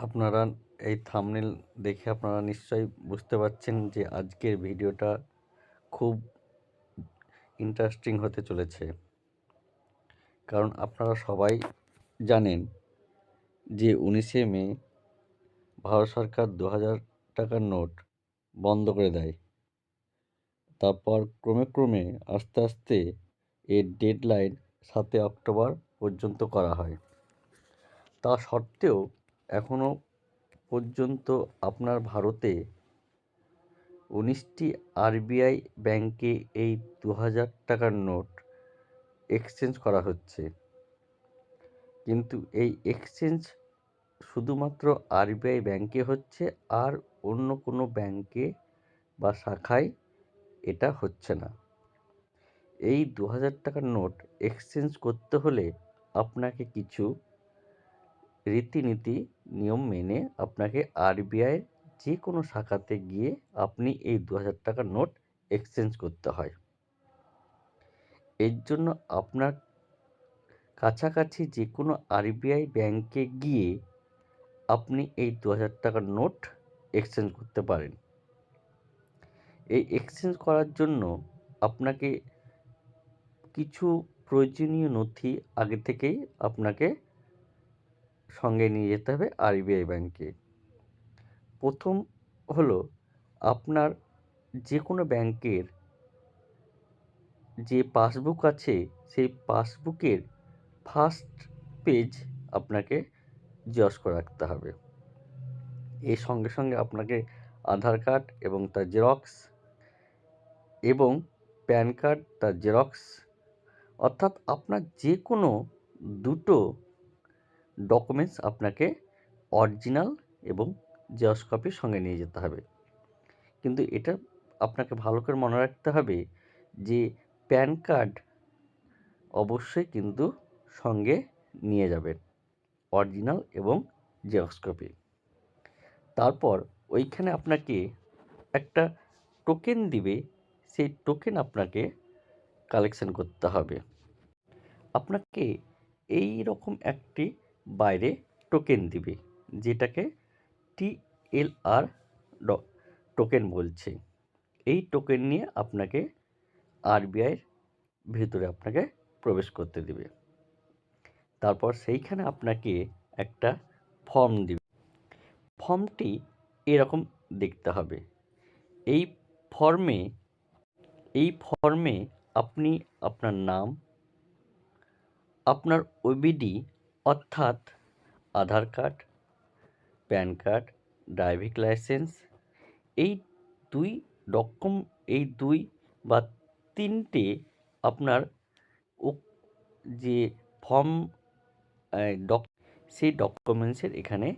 আপনারা এই থামনেল দেখে আপনারা নিশ্চয়ই বুঝতে পারছেন যে আজকের ভিডিওটা খুব ইন্টারেস্টিং হতে চলেছে। কারণ আপনারা সবাই জানেন যে উনিশে মে ভারত সরকার দু হাজার টাকার নোট বন্ধ করে দেয়। তারপর ক্রমে ক্রমে আস্তে আস্তে এর ডেডলাইন সাতই অক্টোবর পর্যন্ত করা হয়। তা সত্ত্বেও এখনও পর্যন্ত আপনার ভারতে উনিশটি আরবিআই ব্যাংকে এই দু হাজার টাকার নোট এক্সচেঞ্জ করা হচ্ছে। কিন্তু এই এক্সচেঞ্জ শুধুমাত্র আরবিআই ব্যাংকে হচ্ছে আর অন্য কোনো ব্যাংকে বা শাখায় এটা হচ্ছে না। এই দু হাজার টাকার নোট এক্সচেঞ্জ করতে হলে আপনাকে কিছু রীতিনীতি, নিয়ম মেনে আপনাকে আরবিআইয়ের যে কোনো শাখাতে গিয়ে আপনি এই দু হাজার টাকার নোট এক্সচেঞ্জ করতে হয়। এর জন্য আপনার কাছাকাছি যে কোনো আরবিআই ব্যাংকে গিয়ে আপনি এই দু হাজার টাকার নোট এক্সচেঞ্জ করতে পারেন। এই এক্সচেঞ্জ করার জন্য আপনাকে কিছু প্রয়োজনীয় নথি আগে থেকেই আপনাকে সঙ্গে নিয়ে যেতে হবে আরবিআই ব্যাংকে। প্রথম হলো আপনার যে কোনো ব্যাংকের যে পাসবুক আছে, সেই পাসবুকের ফার্স্ট পেজ আপনাকে জেরক্স করে রাখতে হবে। এর সঙ্গে সঙ্গে আপনাকে আধার কার্ড এবং তার জেরক্স এবং প্যান কার্ড, তার জেরক্স অর্থাৎ আপনার যে কোনো দুটো ডকুমেন্টস আপনাকে অরিজিনাল এবং জেরক্স কপির সঙ্গে নিয়ে যেতে হবে। কিন্তু এটা আপনাকে ভালো করে মনে রাখতে হবে যে প্যান কার্ড অবশ্যই কিন্তু সঙ্গে নিয়ে যাবেন অরিজিনাল এবং জেরক্স কপি তারপর ওইখানে আপনাকে একটা টোকেন দিবে, সেই টোকেন আপনাকে কালেকশন করতে হবে। আপনাকে এই রকম একটি বাইরে টোকেন দিবে, যেটাকে টিএলআর টোকেন বলছে। এই টোকেন নিয়ে আপনাকে আরবিআইয়ের ভিতরে আপনাকে প্রবেশ করতে দিবে। তারপর সেইখানে আপনাকে একটা ফর্ম দিবে। ফর্মটি এরকম দেখতে হবে। এই ফর্মে এই ফর্মে আপনি আপনার নাম, আপনার ওবিডি অর্থাৎ Aadhaar card, PAN card, driving licence, এই দুই ডকুম, এই দুই বা তিনটে আপনার ও যে ফর্ম ডক, সেই ডকুমেন্টসের এখানে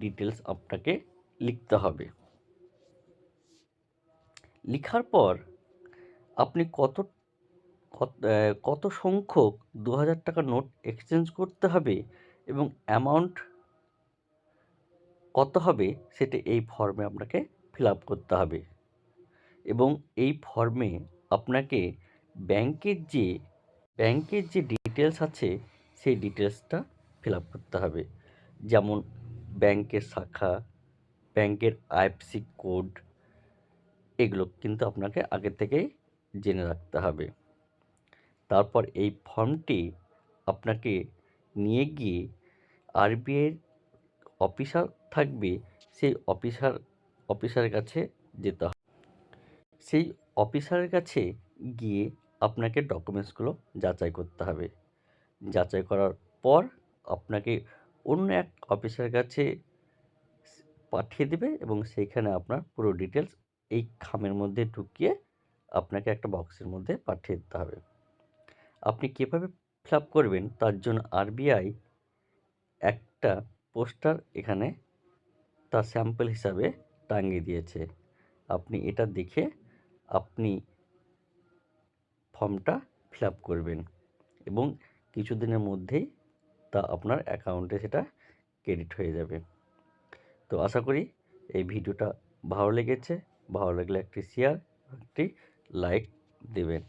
ডিটেলস আপনাকে লিখতে হবে। লিখার পর আপনি কত কত সংখ্যক দু হাজার টাকার নোট এক্সচেঞ্জ করতে হবে এবং অ্যামাউন্ট কত হবে সেটা এই ফর্মে আপনাকে ফিল আপ করতে হবে। এবং এই ফর্মে আপনাকে ব্যাংকের যে ব্যাংকের যে ডিটেলস আছে সেই ডিটেলসটা ফিল আপ করতে হবে। যেমন ব্যাংকের শাখা ব্যাংকের আইএফসি কোড এগুলো কিন্তু আপনাকে আগে থেকেই জেনে রাখতে হবে। তারপর এই ফর্মটি আপনাকে নিয়ে গিয়ে আরবিআইয়ের অফিসার থাকবে, সেই অফিসার অফিসারের কাছে যেতে হবে। সেই অফিসারের কাছে গিয়ে আপনাকে ডকুমেন্টসগুলো যাচাই করতে হবে। যাচাই করার পর আপনাকে অন্য এক অফিসারের কাছে পাঠিয়ে দেবে এবং সেইখানে আপনার পুরো ডিটেলস এই খামের মধ্যে ঢুকিয়ে আপনাকে একটা বক্সের মধ্যে পাঠিয়ে দিতে হবে। আপনি কীভাবে ফিল আপ করবেন? তার জন্য আরবিআই একটা পোস্টার এখানে তার স্যাম্পল হিসাবে টাঙিয়ে দিয়েছে। আপনি এটা দেখে আপনি ফর্মটা ফিল আপ করবেন এবং কিছুদিনের মধ্যেই তা আপনার অ্যাকাউন্টে সেটা ক্রেডিট হয়ে যাবে। তো আশা করি এই ভিডিওটা ভালো লেগেছে। ভালো লাগলে একটি শেয়ার, একটি লাইক দেবেন।